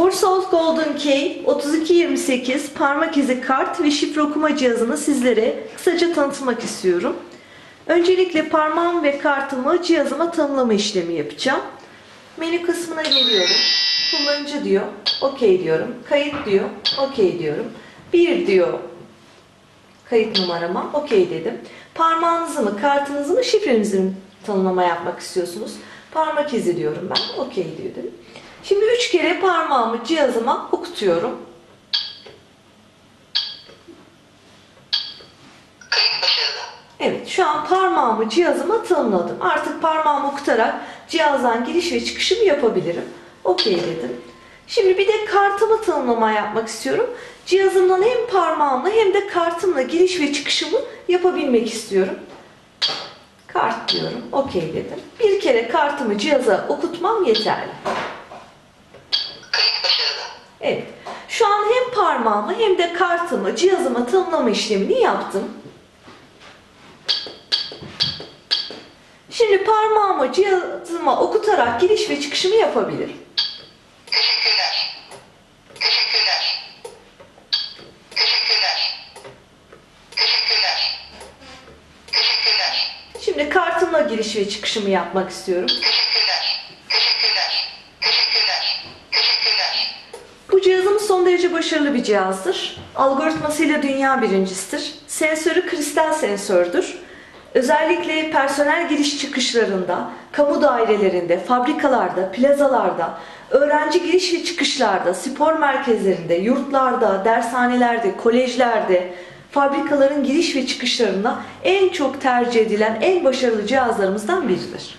Ursolt Golden Key 3228 parmak izi kart ve şifre okuma cihazını sizlere kısaca tanıtmak istiyorum. Öncelikle parmağım ve kartımı cihazıma tanımlama işlemi yapacağım. Menü kısmına geliyorum. Kullanıcı diyor. OK diyorum. Kayıt diyor. OK diyorum. Bir diyor kayıt numarama. OK dedim. Parmağınızı mı, kartınızı mı, şifrenizi mi tanımlama yapmak istiyorsunuz? Parmak izi diyorum ben. OK dedim. Şimdi üç kere parmağımı cihazıma okutuyorum. Evet, şu an parmağımı cihazıma tanımladım. Artık parmağımı okutarak cihazdan giriş ve çıkışımı yapabilirim. OK dedim. Şimdi bir de kartımı tanımlama yapmak istiyorum. Cihazımdan hem parmağımla hem de kartımla giriş ve çıkışımı yapabilmek istiyorum. Kart diyorum. OK dedim. Bir kere kartımı cihaza okutmam yeterli. Kayıt başarılı. Evet. Şu an hem parmağımı hem de kartımı cihazıma tanımlama işlemini yaptım. Şimdi parmağımı cihazıma okutarak giriş ve çıkışımı yapabilirim. Teşekkürler. Teşekkürler. Teşekkürler. Teşekkürler. Teşekkürler. Şimdi kartımla giriş ve çıkışımı yapmak istiyorum. Teşekkürler. Teşekkürler. Teşekkürler. Teşekkürler. Bu cihazımız son derece başarılı bir cihazdır. Algoritmasıyla dünya birincisidir. Sensörü kristal sensördür. Özellikle personel giriş çıkışlarında, kamu dairelerinde, fabrikalarda, plazalarda, öğrenci giriş ve çıkışlarda, spor merkezlerinde, yurtlarda, dershanelerde, kolejlerde, fabrikaların giriş ve çıkışlarında en çok tercih edilen en başarılı cihazlarımızdan biridir.